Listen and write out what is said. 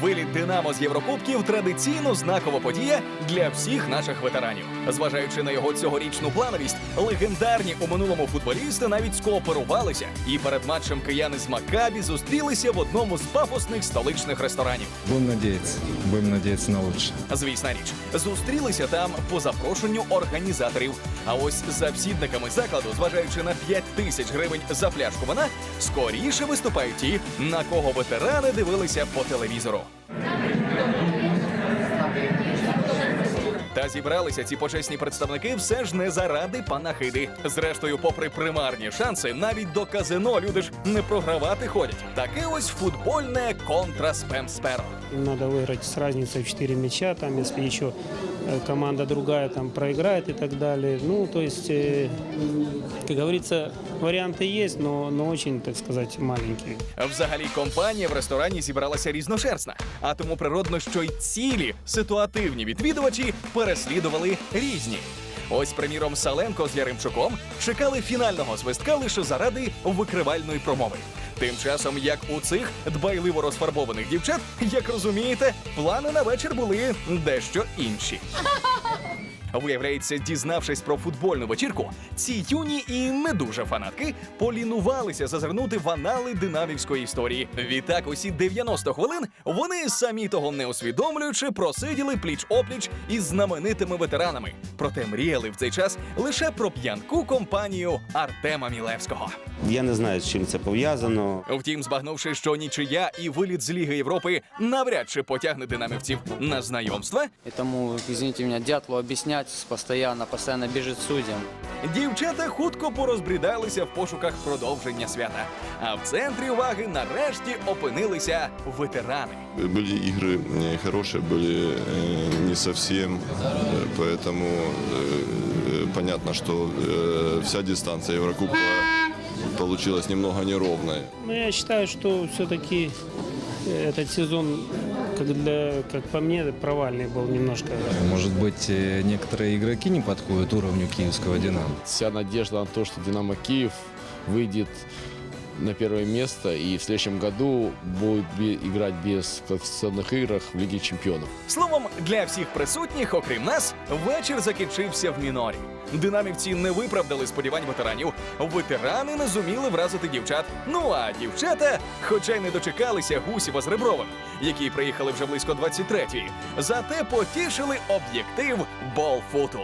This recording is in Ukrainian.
Виліт Динамо з Єврокубків традиційно знакова подія для всіх наших ветеранів. Зважаючи на його цьогорічну плановість, легендарні у минулому футболісти навіть скооперувалися і перед матчем кияни з Макабі зустрілися в одному з пафосних столичних ресторанів. Будем надеяться. Будем надеяться на лучшее. Звісна річ, зустрілися там по запрошенню організаторів. А ось за всідниками закладу, зважаючи на 5 тисяч гривень за пляшку вина, скоріше виступають ті, на кого ветерани дивилися по телевізору. Ciao. Та зібралися ці почесні представники все ж не заради панахиди. Зрештою, попри примарні шанси, навіть до казино люди ж не програвати ходять. Таке ось футбольне контра спем сперо. Им надо выиграть с разницей в 4 мяча, там, если еще э, команда другая там проиграет и так далее. Ну, то есть, э, как говорится, варианты есть, но, но очень, так сказать, маленькие. Взагалі, компанія в ресторані зібралася різношерстна, а тому природно, що й цілі ситуативні відвідувачі переслідували різні. Ось, приміром, Саленко з Яремчуком чекали фінального свистка лише заради викривальної промови. Тим часом, як у цих дбайливо розфарбованих дівчат, як розумієте, плани на вечір були дещо інші. Виявляється, дізнавшись про футбольну вечірку, ці юні і не дуже фанатки полінувалися зазирнути в анали динамівської історії. Відтак, усі 90 хвилин вони самі того не усвідомлюючи, просиділи пліч опліч із знаменитими ветеранами. Проте мріяли в цей час лише про п'янку компанію Артема Мілевського. Я не знаю, з чим це пов'язано. Втім, збагнувши, що нічия і виліт з Ліги Європи навряд чи потягне динамівців на знайомства, Этому, извините меня, дятлу объяснять постоянно, постоянно бежит судьям. Дівчата хутко порозбрідалися в пошуках продовження свята. А в центрі уваги нарешті опинилися ветерани. Были игры э, хорошие, были э, не совсем, э, поэтому э, понятно, что э, вся дистанция Еврокубковая получилась немного неровной. Но я считаю, что все-таки этот сезон, как, для, как по мне, провальный был немножко. Может быть, э, некоторые игроки не подходят уровню киевского «Динамо». вся надежда на то, что «Динамо Киев» выйдет на первое место и в следующем году будет играть без квалификационных играх в Лиге чемпионов. Словом, для всіх присутніх, окрім нас, вечір закінчився в мінорі. Динамівці не виправдали сподівань ветеранів. Ветерани не зуміли вразити дівчат. Ну а дівчата, хоча й не дочекалися гусіва з Ребровим, які приїхали вже близько 23-ї, зате потішили об'єктив болфуту.